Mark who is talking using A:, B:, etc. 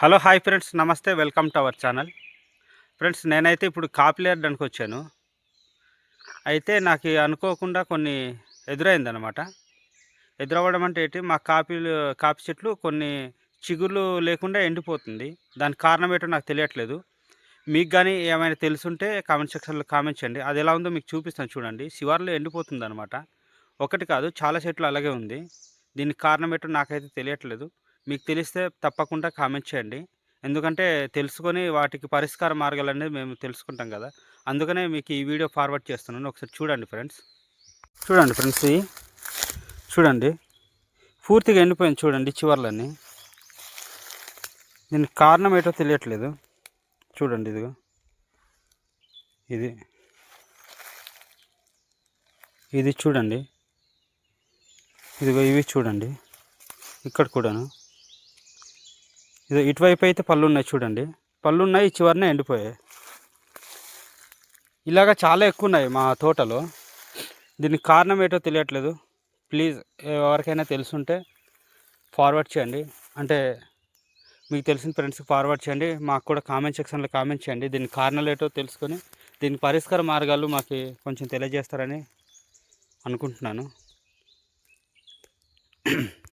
A: Hello hi friends. నమస్తే. Welcome to our channel. Friends నేనైతే ఇప్పుడు కాపీ అడ్డానికి వచ్చాను. అయితే నాకు అనుకోకుండా కొన్ని ఎదురైందనమాట ఎదురవ్వడం అంటే ఏంటి? మా కాపీలు కాపీ చెట్లు కొన్ని చిగుర్లు లేకుండా ఎండిపోతుంది. దానికి కారణం ఏంటో నాకు తెలియట్లేదు. మీకు కానీ ఏమైనా తెలుసుంటే కామెంట్ సెక్షన్లో కామెంట్ చేయండి. అది ఎలా ఉందో మీకు చూపిస్తాను చూడండి. శివార్లో ఎండిపోతుంది అనమాట ఒకటి కాదు చాలా చెట్లు అలాగే ఉంది. దీనికి కారణం ఏంటో నాకైతే తెలియట్లేదు. మీకు తెలిస్తే తప్పకుండా కామెంట్ చేయండి. ఎందుకంటే తెలుసుకొని వాటికి పరిష్కార మార్గాలు అనేది మేము తెలుసుకుంటాం కదా. అందుకనే మీకు ఈ వీడియో ఫార్వర్డ్ చేస్తున్నాను. ఒకసారి చూడండి ఫ్రెండ్స్. చూడండి ఫ్రెండ్స్ ఇవి చూడండి. పూర్తిగా ఎండిపోయింది చూడండి చివర్లన్నీ. దీనికి కారణం ఏంటో తెలియట్లేదు. చూడండి ఇదిగో. ఇది. ఇది చూడండి. ఇదిగో ఇవి చూడండి. ఇక్కడ కూడాను. ఇది ఇటువైపు అయితే పళ్ళు ఉన్నాయి చూడండి. పళ్ళు ఉన్నాయి చివరినే ఎండిపోయాయి. ఇలాగ చాలా ఎక్కువ ఉన్నాయి మా తోటలో. దీనికి కారణం ఏంటో తెలియట్లేదు. ప్లీజ్ ఎవరికైనా తెలుసుంటే ఫార్వర్డ్ చేయండి. అంటే మీకు తెలిసిన ఫ్రెండ్స్కి ఫార్వర్డ్ చేయండి. మాకు కూడా కామెంట్ సెక్షన్లో కామెంట్ చేయండి. దీని కారణాలు ఏంటో తెలుసుకొని దీని పరిష్కార మార్గాలు మాకు కొంచెం తెలియజేస్తారని అనుకుంటున్నాను.